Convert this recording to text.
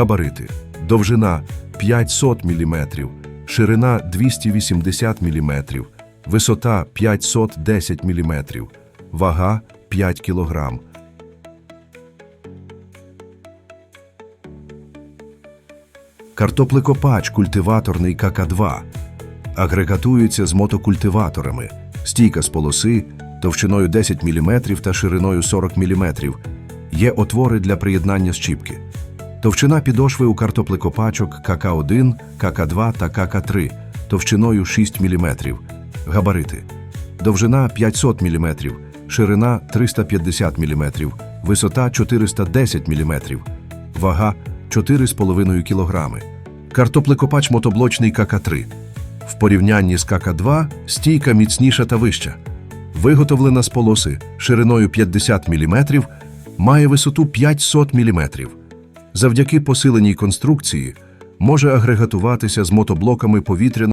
Габарити. Довжина 500 мм, ширина 280 мм, висота 510 мм, вага 5 кг. Картоплекопач культиваторний КК-2 агрегатується з мотокультиваторами, стійка з полоси товщиною 10 мм та шириною 40 мм. Є отвори для приєднання щіпки. Товщина підошви у картоплекопачок КК-1, КК-2 та КК-3 товщиною 6 мм. Габарити. Довжина 500 мм, ширина 350 мм, висота 410 мм, вага 4,5 кг. Картоплекопач мотоблочний КК-3. В порівнянні з КК-2 стійка міцніша та вища. Виготовлена з полоси шириною 50 мм, має висоту 500 мм. Завдяки посиленій конструкції може агрегатуватися з мотоблоками повітряної